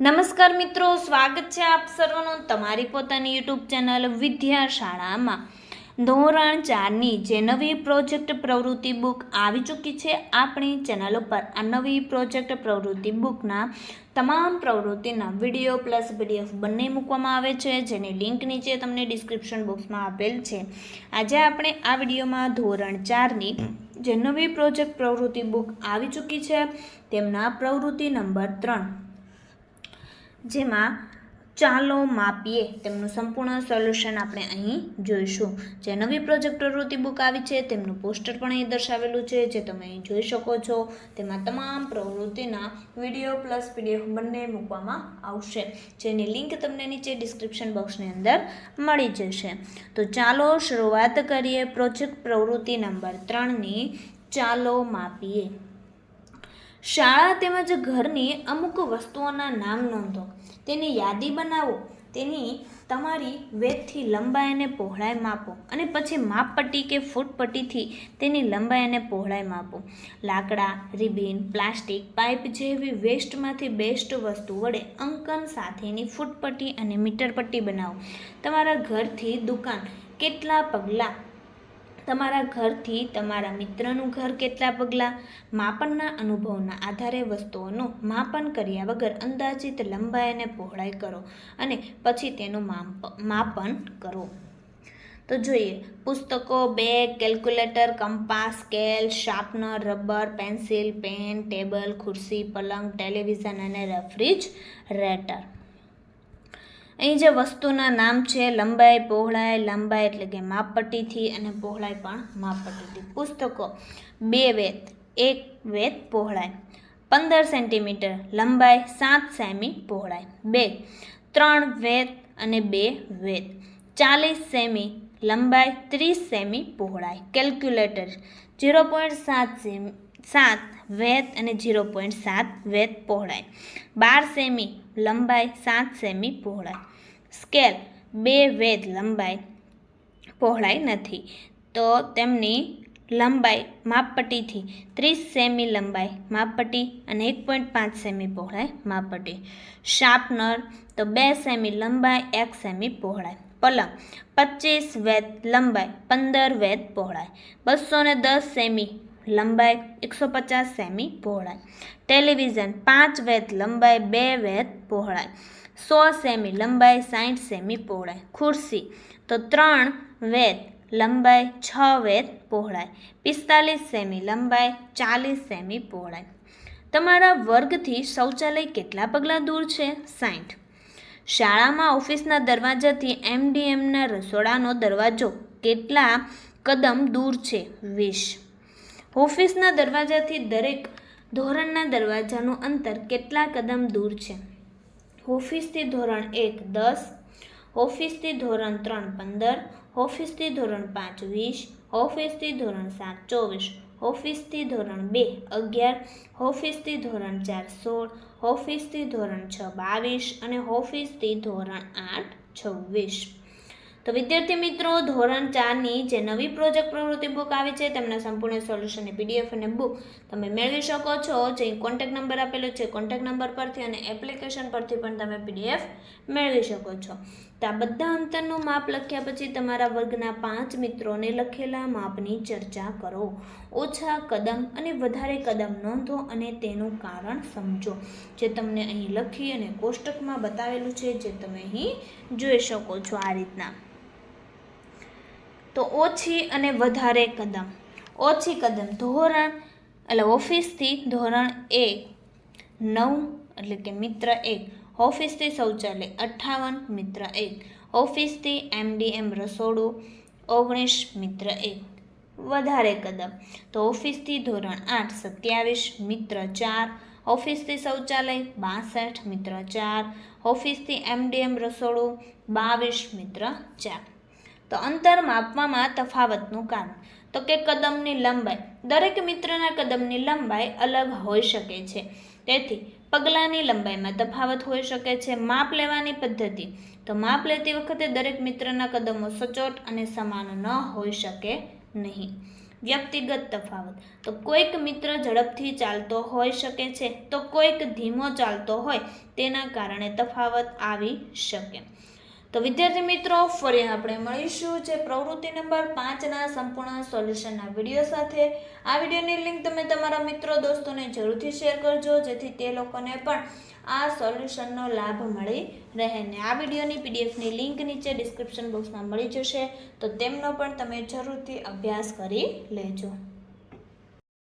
નમસ્કાર મિત્રો, સ્વાગત છે આપ સર્વનું તમારી પોતાની યુટ્યુબ ચેનલ વિદ્યાશાળામાં. ધોરણ ચારની જે નવી પ્રોજેક્ટ પ્રવૃત્તિ બુક આવી ચૂકી છે, આપણી ચેનલ ઉપર આ નવી પ્રોજેક્ટ પ્રવૃત્તિ બુકના તમામ પ્રવૃત્તિના વીડિયો પ્લસ પીડીએફ બંને મૂકવામાં આવે છે, જેની લિંક નીચે તમને ડિસ્ક્રિપ્શન બોક્સમાં આપેલ છે. આજે આપણે આ વિડીયોમાં ધોરણ ચારની જે નવી પ્રોજેક્ટ પ્રવૃત્તિ બુક આવી ચૂકી છે, તેમના પ્રવૃત્તિ નંબર ત્રણ. જેમાં ચાલો માપીએ તેમનું સંપૂર્ણ સોલ્યુશન આપણે અહીં જોઈશું. જે નવી પ્રોજેક્ટ પ્રવૃત્તિ બુક આવી છે, તેમનું પોસ્ટર પણ અહીં દર્શાવેલું છે, જે તમે અહીં જોઈ શકો છો. તેમાં તમામ પ્રવૃત્તિના વીડિયો પ્લસ પીડીએફ બંને મૂકવામાં આવશે. જેની લિંક તમને નીચે ડિસ્ક્રિપ્શન બોક્સની અંદર મળી જશે. તો ચાલો શરૂઆત કરીએ પ્રોજેક્ટ પ્રવૃત્તિ નંબર ત્રણની. ચાલો માપીએ. શાળા તેમજ ઘરની અમુક વસ્તુઓના નામ નોંધો. તેની યાદી બનાવો. તેની તમારી વેદથી લંબાઈ અને પહોળાઈ માપો અને પછી માપપટ્ટી કે ફૂટપટ્ટીથી તેની લંબાઈ અને પહોળાઈ માપો. લાકડા, રિબિન, પ્લાસ્ટિક, પાઇપ જેવી વેસ્ટમાંથી બેસ્ટ વસ્તુ વડે અંકન સાથેની ફૂટપટ્ટી અને મીટરપટ્ટી બનાવો. તમારા ઘરથી દુકાન, કેટલા પગલાં તમારા ઘરથી તમારા મિત્રનું ઘર કેટલા પગલાં? માપનના અનુભવના આધારે વસ્તુઓનું માપન કર્યા વગર અંદાજિત લંબાઈ અને પહોળાઈ કરો અને પછી તેનું માપ, માપન કરો. તો જોઈએ, પુસ્તકો, bag, calculator, compass, scale, sharpener, rubber, pencil, pen, table, ખુરશી, પલંગ, ટેલિવિઝન અને રેફ્રિજરેટર. અહીં જે વસ્તુના નામ છે, લંબાઈ, પહોળાઈ, લંબાઈ એટલે કે માપપટ્ટીથી અને પહોળાઈ પણ માપપટ્ટીથી. પુસ્તકો, બે વેત, એક વેત, પહોળાઈ. પંદર સેન્ટીમીટર લંબાઈ, સાત સેમી પહોળાઈ. બે, ત્રણ વેત અને બે વેત. ચાલીસ સેમી લંબાઈ, ત્રીસ સેમી પહોળાઈ. કેલ્ક્યુલેટર, ઝીરો પોઈન્ટ સાત સેમી સાત વેત અને ઝીરો પોઈન્ટ સાત વેત પહોળાઈ. બાર સેમી લંબાઈ, સાત સેમી પહોળાઈ. સ્કેલ, બે વેદ લંબાઈ પહોળાઈ નથી. તો તેમની લંબાઈ માપપટ્ટીથી ત્રીસ સેમી લંબાઈ માપપટ્ટી અને એક પોઈન્ટ પાંચ સેમી પહોળાઈ માપપટ્ટી. શાર્પનર, તો બે સેમી લંબાઈ, એક સેમી પહોળાઈ. પલંગ પચીસ વેત લંબાઈ, પંદર વેત પહોળાઈ. બસો ને દસ સેમી લંબાઈ એકસો પચાસ સેમી પહોળાઈ. ટેલિવિઝન પાંચ વેત લંબાઈ બે વેત પહોળાઈ. સો સેમી લંબાઈ સાઠ સેમી પહોળાઈ. ખુરશી તો ત્રણ વેત લંબાઈ છ વેત પહોળાઈ. પિસ્તાલીસ સેમી લંબાઈ ચાલીસ સેમી પહોળાઈ. તમારા વર્ગથી શૌચાલય કેટલા પગલાં દૂર છે? સાઠ શાળામાં ઓફિસના દરવાજાથી એમડીએમના રસોડાનો દરવાજો કેટલા કદમ દૂર છે? વીસ. ઓફિસના દરવાજાથી દરેક ધોરણના દરવાજાનું અંતર કેટલા કદમ દૂર છે? ઓફિસથી ધોરણ એક દસ, ઓફિસથી ધોરણ ત્રણ પંદર, ઓફિસથી ધોરણ પાંચ વીસ, ઓફિસથી ધોરણ સાત ચોવીસ, ઓફિસથી ધોરણ બે અગિયાર, ઓફિસથી ધોરણ ચાર સોળ, ઓફિસથી ધોરણ છ બાવીસ અને ઓફિસથી ધોરણ આઠ છવ્વીસ. તો વિદ્યાર્થી મિત્રો, ધોરણ ચારની જે નવી પ્રોજેક્ટ પ્રવૃત્તિ બુક આવી છે, તેમના સંપૂર્ણ સોલ્યુશનની પીડીએફ અને બુક તમે મેળવી શકો છો. જે કોન્ટેક્ટ નંબર આપેલો છે કોન્ટેક્ટ નંબર પરથી અને એપ્લિકેશન પરથી પણ તમે પીડીએફ મેળવી શકો છો. તો આ બધા અંતરનું માપ લખ્યા પછી તમારા વર્ગના પાંચ મિત્રોને લખેલા માપની ચર્ચા કરો. ઓછા કદમ અને વધારે કદમ નોંધો અને તેનું કારણ સમજો. જે તમને અહીં લખી અને કોષ્ટકમાં બતાવેલું છે, જે તમે અહીં જોઈ શકો છો આ રીતના. તો ઓછી અને વધારે કદમ. ઓછી કદમ ધોરણ, એટલે ઓફિસથી ધોરણ એક નવ, એટલે કે મિત્ર એક. ઓફિસથી શૌચાલય અઠ્ઠાવન, મિત્ર એક. ઓફિસથી એમડીએમ રસોડું ઓગણીસ, મિત્ર એક. વધારે કદમ. તો ઓફિસથી ધોરણ આઠ, સત્યાવીસ, મિત્ર ચાર. ઓફિસથી શૌચાલય બાસઠ, મિત્ર ચાર. ઓફિસથી એમડીએમ રસોડું બાવીસ, મિત્ર ચાર. તો અંતર માપવામાં તફાવતનું કારણ. તો કે કદમની લંબાઈ. દરેક મિત્રના કદમની લંબાઈ અલગ હોઈ શકે છે. તેથી, પગલાંની લંબાઈમાં તફાવત હોઈ શકે છે. માપ લેવાની પદ્ધતિ. તો માપ લેતી વખતે દરેક મિત્રના કદમો સચોટ અને સમાન ન હોઈ શકે નહીં. વ્યક્તિગત તફાવત. તો કોઈક મિત્ર ઝડપથી ચાલતો હોઈ શકે છે. તો કોઈક ધીમો ચાલતો હોય. તેના કારણે તફાવત આવી શકે. તો વિદ્યાર્થી મિત્રો, ફરી આપણે મળીશું જે પ્રવૃત્તિ નંબર પાંચના સંપૂર્ણ સોલ્યુશનના વીડિયો સાથે. આ વિડીયોની લિંક તમે તમારા મિત્રો દોસ્તોને જરૂરથી શેર કરજો, જેથી તે લોકોને પણ આ સોલ્યુશનનો લાભ મળી રહે ને આ વિડીયોની પીડીએફની લિંક નીચે ડિસ્ક્રિપ્શન બોક્સમાં મળી જશે. તો તેમનો પણ તમે જરૂરથી અભ્યાસ કરી લેજો.